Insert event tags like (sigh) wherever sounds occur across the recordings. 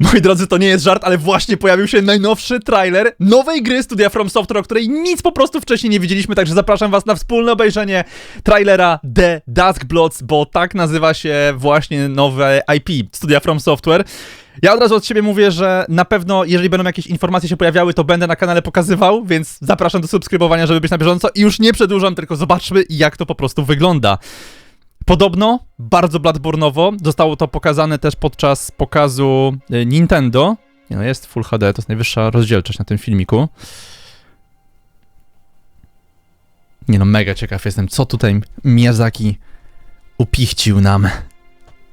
Moi drodzy, to nie jest żart, ale właśnie pojawił się najnowszy trailer nowej gry studia From Software, o której nic po prostu wcześniej nie widzieliśmy, także zapraszam was na wspólne obejrzenie trailera The Dusk Bloods, bo tak nazywa się właśnie nowe IP studia From Software. Ja od razu od siebie mówię, że na pewno, jeżeli będą jakieś informacje się pojawiały, to będę na kanale pokazywał, więc zapraszam do subskrybowania, żeby być na bieżąco i już nie przedłużam, tylko zobaczmy, jak to po prostu wygląda. Podobno bardzo Bladbornowo zostało to pokazane też podczas pokazu y, Nintendo. Nie no, jest Full HD, to jest najwyższa rozdzielczość na tym filmiku. Nie no, mega ciekaw jestem, co tutaj Miyazaki upichcił nam.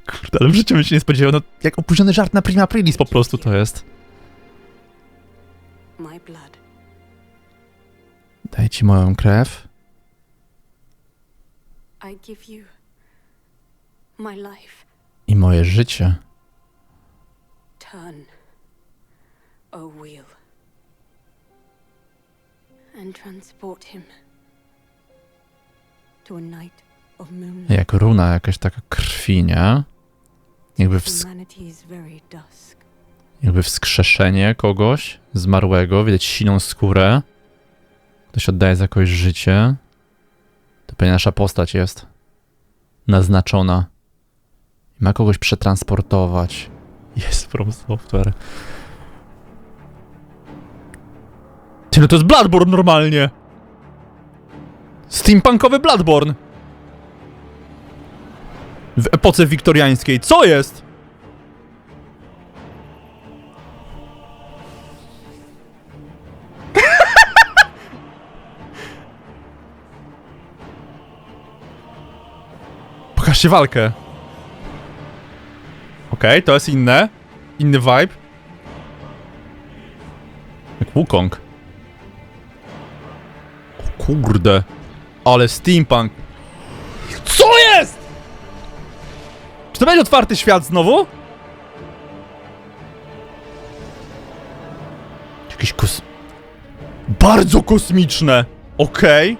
Kurde, ale w życiu bym się nie spodziewał, no jak opóźniony żart na Prima Aprilis po prostu to jest. Daj ci moją krew. I give you. I moje życie. Turn, O wheel, and transport him to a night of moonlight. Jak runa jakaś taka krwi, nie? Jakby, jakby wskrzeszenie kogoś zmarłego, widać siną skórę. Ktoś oddaje za kogoś życie. To pewnie nasza postać jest. Naznaczona. Ma kogoś przetransportować. Jest From Software. Ty, no to jest Bloodborne normalnie! Steampunkowy Bloodborne! W epoce wiktoriańskiej. Co jest? (laughs) Pokażcie walkę. Okej, to jest inne. Inny vibe. Jak Wukong. O kurde. Ale steampunk. Co jest? Czy to będzie otwarty świat znowu? Jakieś kos... Bardzo kosmiczne. Okej.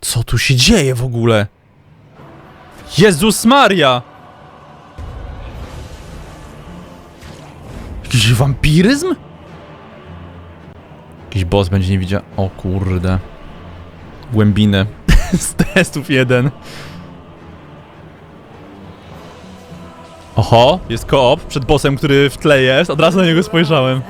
Co tu się dzieje w ogóle? Jezus Maria! Jakiś wampiryzm? Jakiś boss będzie nie widział. O kurde. Głębiny. (laughs) Z testów jeden. Oho, jest koop przed bossem, który w tle jest. Od razu na niego spojrzałem.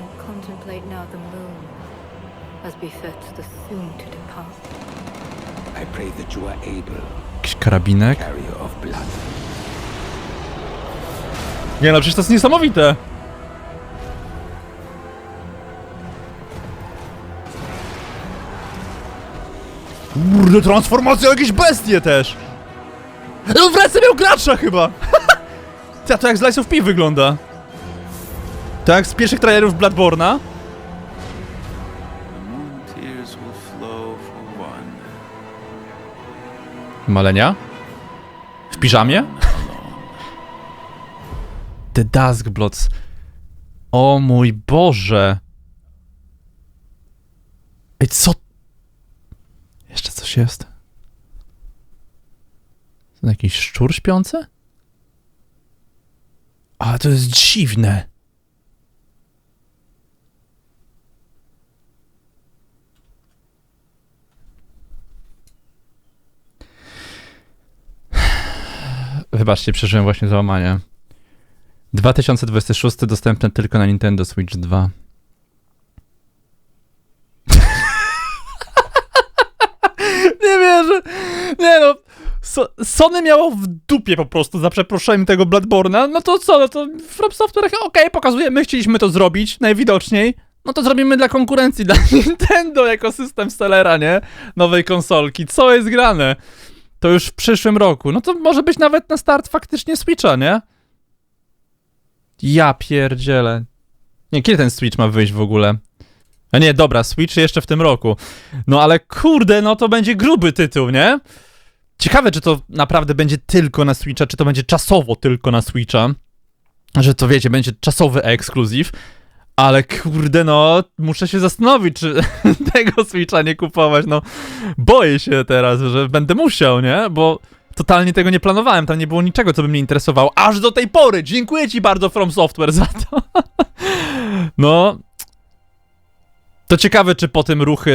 Jakiś karabinek. Blood. Nie no, przecież to jest niesamowite. Kurde, transformacja, jakieś bestie też. No w ręce miał gracza chyba. (laughs) Ja to jak z Lies of P wygląda. To jak z pierwszych trailerów Bloodborne'a. Malenia? W piżamie? The Dusk Bloods. O mój Boże. Ej, co? Jeszcze coś jest? To jakiś szczur śpiący? Ale to jest dziwne. Wybaczcie, przeżyłem właśnie załamanie. 2026 dostępne tylko na Nintendo Switch 2. (laughs) Nie wierzę. Nie no. So Sony miało w dupie po prostu za przeproszeniem tego Bloodborne'a. No to co, no to From Software, okej, pokazujemy, chcieliśmy to zrobić, najwidoczniej. No to zrobimy dla konkurencji, (laughs) dla Nintendo jako system sellera, nie? Nowej konsolki. Co jest grane? To już w przyszłym roku. No to może być nawet na start faktycznie Switcha, nie? Ja pierdzielę. Nie, kiedy ten Switch ma wyjść w ogóle? A nie, dobra, Switch jeszcze w tym roku. No ale kurde, no to będzie gruby tytuł, nie? Ciekawe, czy to naprawdę będzie tylko na Switcha, czy to będzie czasowo tylko na Switcha. Że to wiecie, będzie czasowy ekskluzyw. Ale kurde, no, muszę się zastanowić, czy (laughs) tego Switcha nie kupować. No, boję się teraz, że będę musiał, nie? Bo totalnie tego nie planowałem, tam nie było niczego, co by mnie interesowało, aż do tej pory. Dziękuję ci bardzo From Software za to. (laughs) no, to ciekawe, czy po tym ruchy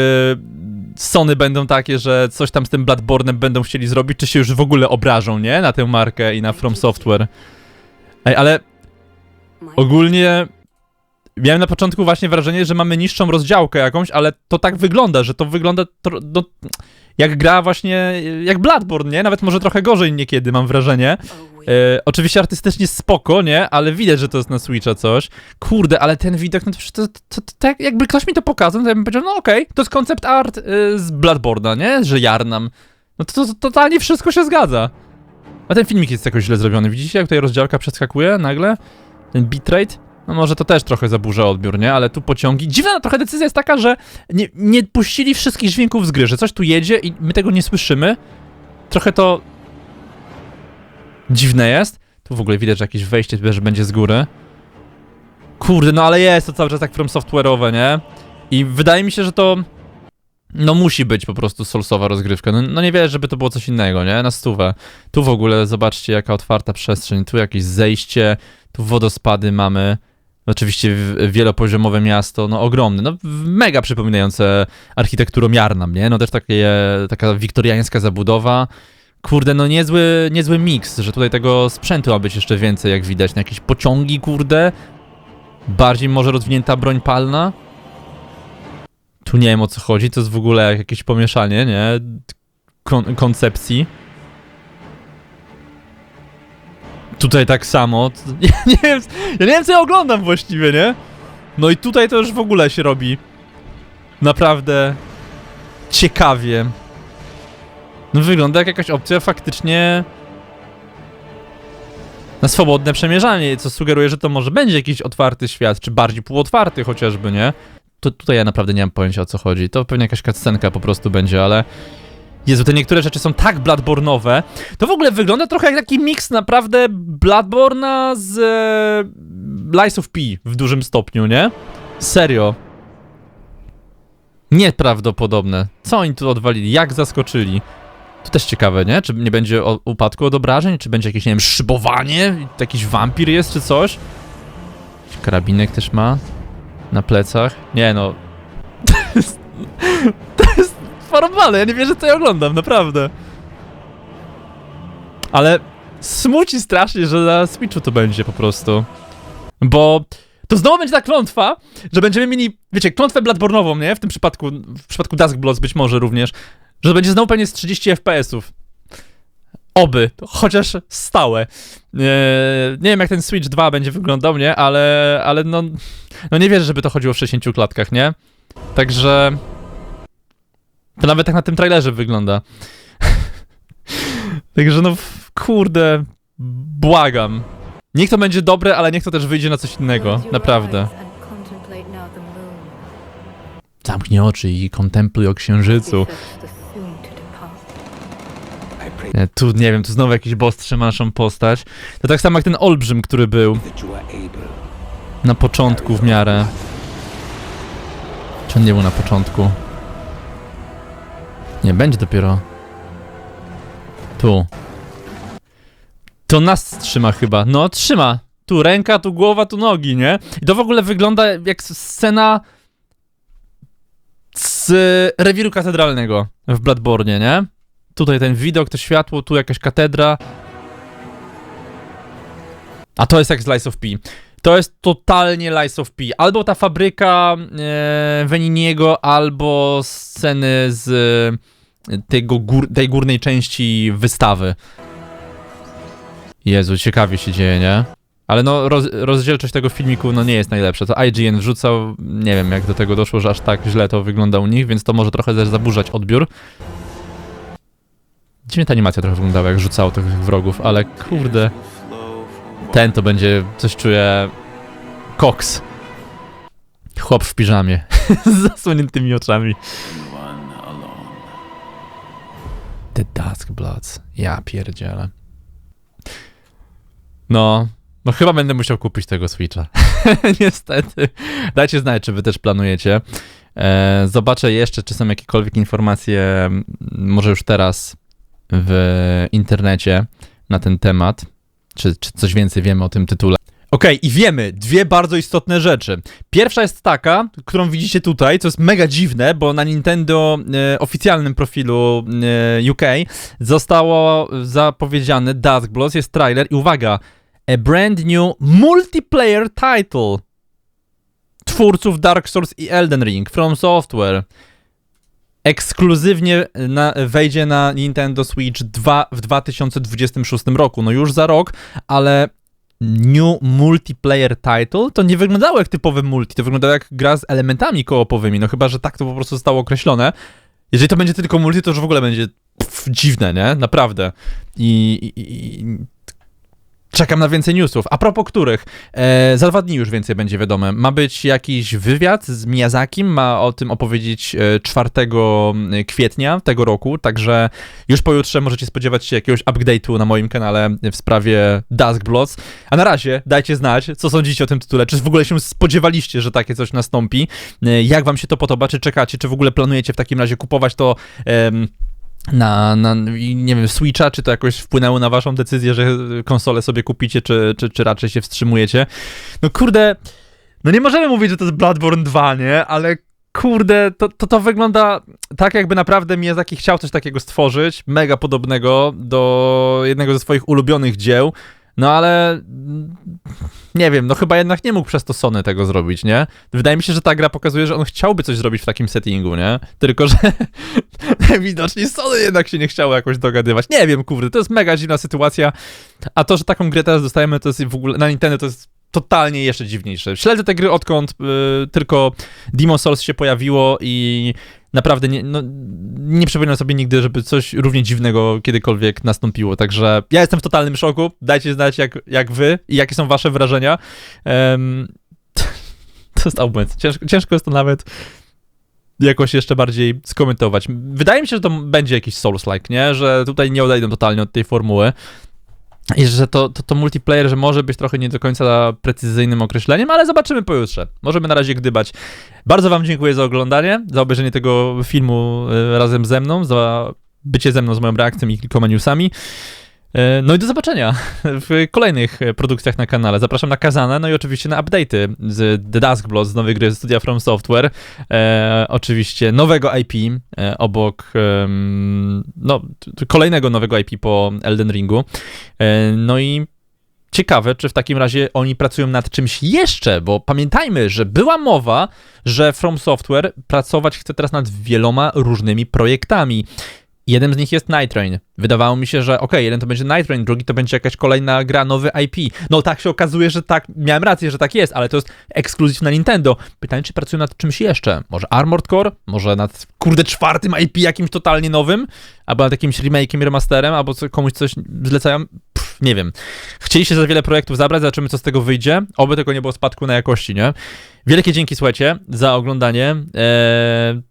Sony będą takie, że coś tam z tym Bloodborne'em będą chcieli zrobić, czy się już w ogóle obrażą, nie? Na tę markę i na From Software. Ej, ale ogólnie miałem na początku właśnie wrażenie, że mamy niższą rozdziałkę jakąś, ale to tak wygląda, że to wygląda no, jak gra właśnie, jak Bloodborne, nie? Nawet może trochę gorzej niekiedy, mam wrażenie. E, oczywiście artystycznie spoko, nie? Ale widać, że to jest na Switcha coś. Kurde, ale ten widok, no to, to, to, to, tak jakby ktoś mi to pokazał, to ja bym powiedział, no okej, to jest koncept art y, z Bloodborne'a, nie? Że jarnam. No to, to, to totalnie wszystko się zgadza. A ten filmik jest jakoś źle zrobiony. Widzicie, jak tutaj rozdziałka przeskakuje nagle? Ten bitrate? No może to też trochę zaburza odbiór, nie? Ale tu pociągi. Dziwna trochę decyzja jest taka, że nie, nie puścili wszystkich dźwięków z gry, że coś tu jedzie i my tego nie słyszymy. Trochę to dziwne jest. Tu w ogóle widać, że jakieś wejście że będzie z góry. Kurde, no ale jest to cały czas tak from software'owe, nie? I wydaje mi się, że to no musi być po prostu solsowa rozgrywka. No, no nie wierzę, żeby to było coś innego, nie? Na stówę. Tu w ogóle zobaczcie jaka otwarta przestrzeń, tu jakieś zejście, tu wodospady mamy. Oczywiście wielopoziomowe miasto, no ogromne, no mega przypominające architekturą Jarnam, nie? No też takie, taka wiktoriańska zabudowa. Kurde, no niezły, niezły miks, że tutaj tego sprzętu ma być jeszcze więcej, jak widać. No jakieś pociągi, kurde. Bardziej może rozwinięta broń palna. Tu nie wiem o co chodzi, to jest w ogóle jakieś pomieszanie, nie? Kon koncepcji. Tutaj tak samo. (laughs) Ja nie, wiem, ja nie wiem co ja oglądam właściwie, nie? No i tutaj to już w ogóle się robi naprawdę ciekawie. No wygląda jak jakaś opcja faktycznie na swobodne przemierzanie, co sugeruje, że to może będzie jakiś otwarty świat, czy bardziej półotwarty chociażby, nie? To, tutaj ja naprawdę nie mam pojęcia o co chodzi. To pewnie jakaś cutscenka po prostu będzie, ale... Jezu, te niektóre rzeczy są tak Bloodborne'owe. To w ogóle wygląda trochę jak taki miks naprawdę Bloodborne'a z e, Lies of P w dużym stopniu, nie? Serio. Nieprawdopodobne. Co oni tu odwalili? Jak zaskoczyli? To też ciekawe, nie? Czy nie będzie o, upadku od obrażeń? Czy będzie jakieś, nie wiem, szybowanie? Jakiś wampir jest, czy coś? Karabinek też ma? Na plecach? Nie no. (laughs) To jest... To jest porąbane, ja nie wierzę, co ja oglądam, naprawdę. Ale smuci strasznie, że na Switchu to będzie po prostu. Bo to znowu będzie ta klątwa, że będziemy mieli, wiecie, klątwę Bladbornową, nie? W tym przypadku, w przypadku Dusk Bloods być może również, że będzie znowu pewnie z 30 FPS-ów. Oby, chociaż stałe. Nie, nie wiem, jak ten Switch 2 będzie wyglądał, nie? Ale, ale no, no nie wierzę, żeby to chodziło w 60 klatkach, nie? Także... To nawet tak na tym trailerze wygląda. (laughs) Także no, kurde, błagam. Niech to będzie dobre, ale niech to też wyjdzie na coś innego, naprawdę. Zamknij oczy i kontempluj o księżycu. Tu nie wiem, tu znowu jakiś boss trzyma naszą postać. To tak samo jak ten olbrzym, który był na początku w miarę. Czy on nie był na początku? Nie, będzie dopiero. Tu. To nas trzyma chyba. No, trzyma. Tu ręka, tu głowa, tu nogi, nie? I to w ogóle wygląda jak scena z rewiru katedralnego w Bloodborne, nie? Tutaj ten widok, to światło, tu jakaś katedra. A to jest jak Lies of P. To jest totalnie Lies of P. Albo ta fabryka e, Veniniego, albo sceny z e, tego gór, tej górnej części wystawy. Jezu, ciekawie się dzieje, nie? Ale no, roz, rozdzielczość tego filmiku no nie jest najlepsza. To IGN wrzucał, nie wiem jak do tego doszło, że aż tak źle to wygląda u nich, więc to może trochę też zaburzać odbiór. Dziwnie ta animacja trochę wyglądała, jak rzucało tych wrogów, ale kurde... Ten to będzie, coś czuję, koks. Chłop w piżamie, (laughs) z zasłoniętymi oczami. The Dusk Bloods. Ja pierdzielę. No, no chyba będę musiał kupić tego Switcha. (laughs) Niestety. Dajcie znać, czy wy też planujecie. E, zobaczę jeszcze, czy są jakiekolwiek informacje, może już teraz, w internecie na ten temat, czy, czy coś więcej wiemy o tym tytule. Okej, i wiemy dwie bardzo istotne rzeczy. Pierwsza jest taka, którą widzicie tutaj, co jest mega dziwne, bo na Nintendo e, oficjalnym profilu e, UK zostało zapowiedziane Dusk Blows, jest trailer i uwaga, a brand new multiplayer title twórców Dark Souls i Elden Ring, From Software. Ekskluzywnie na, wejdzie na Nintendo Switch 2 w 2026 roku. No już za rok, ale New Multiplayer Title to nie wyglądało jak typowy multi, to wyglądało jak gra z elementami koopowymi, no chyba, że tak to po prostu zostało określone. Jeżeli to będzie tylko multi, to już w ogóle będzie pff, dziwne, nie? Naprawdę. I, i, i czekam na więcej newsów. A propos których, e, za dwa dni już więcej będzie wiadome. Ma być jakiś wywiad z Miyazakim, ma o tym opowiedzieć e, 4 kwietnia tego roku, także już pojutrze możecie spodziewać się jakiegoś update'u na moim kanale w sprawie Dusk Bloods. A na razie dajcie znać, co sądzicie o tym tytule, czy w ogóle się spodziewaliście, że takie coś nastąpi, e, jak wam się to podoba, czy czekacie, czy w ogóle planujecie w takim razie kupować to em, na, na nie wiem, Switcha, czy to jakoś wpłynęło na waszą decyzję, że konsolę sobie kupicie, czy, czy, czy raczej się wstrzymujecie. No kurde, no nie możemy mówić, że to jest Bloodborne 2, nie? Ale kurde, to, to, to wygląda tak, jakby naprawdę Miyazaki chciał coś takiego stworzyć, mega podobnego do jednego ze swoich ulubionych dzieł, no ale nie wiem, no chyba jednak nie mógł przez to Sony tego zrobić, nie? Wydaje mi się, że ta gra pokazuje, że on chciałby coś zrobić w takim settingu, nie? Tylko, że (laughs) widocznie Sony jednak się nie chciało jakoś dogadywać. Nie wiem, kurde, to jest mega dziwna sytuacja, a to, że taką grę teraz dostajemy, to jest w ogóle, na Nintendo to jest totalnie jeszcze dziwniejsze. Śledzę te gry odkąd y, tylko Demon Souls się pojawiło i naprawdę nie, no, nie przypominam sobie nigdy, żeby coś równie dziwnego kiedykolwiek nastąpiło, także ja jestem w totalnym szoku, dajcie znać jak, jak wy i jakie są wasze wrażenia. Em, (laughs) to jest obłęd, ciężko, ciężko jest to nawet jakoś jeszcze bardziej skomentować. Wydaje mi się, że to będzie jakiś Souls-like, nie? Że tutaj nie odejdą totalnie od tej formuły. I że to, to, to multiplayer, że może być trochę nie do końca precyzyjnym określeniem, ale zobaczymy pojutrze. Możemy na razie gdybać. Bardzo Wam dziękuję za oglądanie, za obejrzenie tego filmu e, razem ze mną, za bycie ze mną z moją reakcją i kilkoma newsami. E, No i do zobaczenia w kolejnych produkcjach na kanale. Zapraszam na Kazanę, no i oczywiście na update'y z The Dusk Blood, z nowej gry Studia From Software. E, oczywiście nowego IP e, obok, no, kolejnego nowego IP po Elden Ringu. E, no i ciekawe, czy w takim razie oni pracują nad czymś jeszcze, bo pamiętajmy, że była mowa, że From Software pracować chce teraz nad wieloma różnymi projektami. Jeden z nich jest Night Train. Wydawało mi się, że okej, jeden to będzie Night Train, drugi to będzie jakaś kolejna gra, nowy IP. No tak się okazuje, że tak, miałem rację, że tak jest, ale to jest ekskluzyw na Nintendo. Pytanie, czy pracują nad czymś jeszcze? Może Armored Core? Może nad, kurde, czwartym IP jakimś totalnie nowym? Albo nad jakimś remake'iem, remasterem? Albo co, komuś coś zlecają? Nie wiem. Chcieli się za wiele projektów zabrać, zobaczymy, co z tego wyjdzie. Oby tylko nie było spadku na jakości, nie? Wielkie dzięki, słuchajcie, za oglądanie. Eee,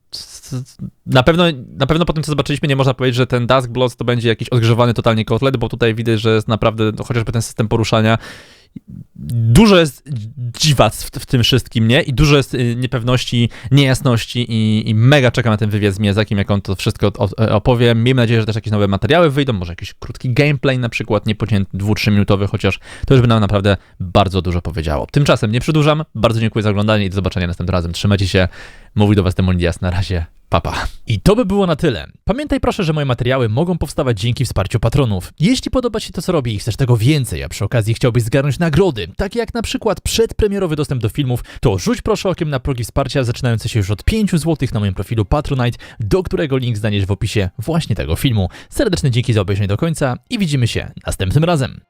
na pewno, na pewno po tym, co zobaczyliśmy, nie można powiedzieć, że ten Dusk Bloods to będzie jakiś odgrzewany totalnie kotlet, bo tutaj widać, że jest naprawdę, no, chociażby ten system poruszania, dużo jest dziwac w, tym wszystkim, nie? I dużo jest y, niepewności, niejasności i, i mega czekam na ten wywiad z Miyazakim, jak on to wszystko o- opowie. Miejmy nadzieję, że też jakieś nowe materiały wyjdą, może jakiś krótki gameplay na przykład, niepocięty, dwu, trzyminutowy, chociaż to już by nam naprawdę bardzo dużo powiedziało. Tymczasem nie przedłużam, bardzo dziękuję za oglądanie i do zobaczenia następnym razem. Trzymajcie się, mówi do was Demonidias, na razie, papa. I to by było na tyle. Pamiętaj proszę, że moje materiały mogą powstawać dzięki wsparciu patronów. Jeśli podoba Ci to, co robię i chcesz tego więcej, a przy okazji chciałbyś zgarnąć nagrody, takie jak na przykład przedpremierowy dostęp do filmów, to rzuć proszę okiem na progi wsparcia zaczynające się już od 5 zł na moim profilu Patronite, do którego link znajdziesz w opisie właśnie tego filmu. Serdeczne dzięki za obejrzenie do końca i widzimy się następnym razem.